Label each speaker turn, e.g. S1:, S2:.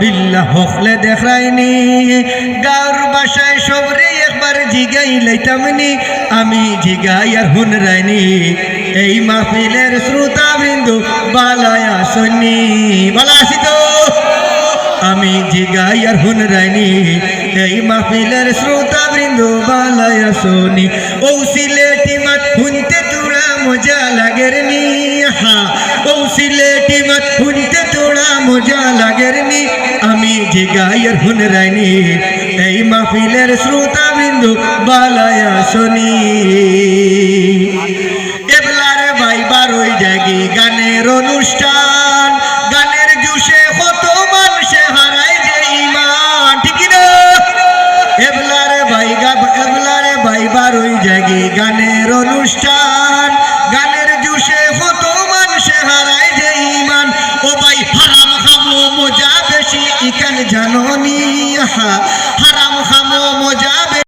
S1: বিল্লাহ হকলে দেখায়নি গাঁর বাসায় সবরে একবার জিগাই লাইতামনি, আমি জিগাই আর হুন রাইনি। এই মাহফিলের শ্রোতা বিন্দু বালায়া সন্নি বালা আসি তো। আমি জিগাই আর হুন রাইনি। এই মাহফিলের শ্রোতা বৃন্দ বালায়া সোনি ও সিলেটি মাত শুনতে তোরা মজা লাগের নি হা ও সিলেটি মাত শুনতে তোরা আমি জিগাই আর হুন রাইনি। এই মাহফিলের শ্রোতা বিন্দু বালায়া সোনি এবলারে ভাই বারোই জাগি গানের অনুষ্ঠান, গানের জুসে কত মানুষে হারাই যে ইমান ঠিক এবলারে ভাই এবলারে ভাই বারোই জাগি গানের অনুষ্ঠান জাননি হারাম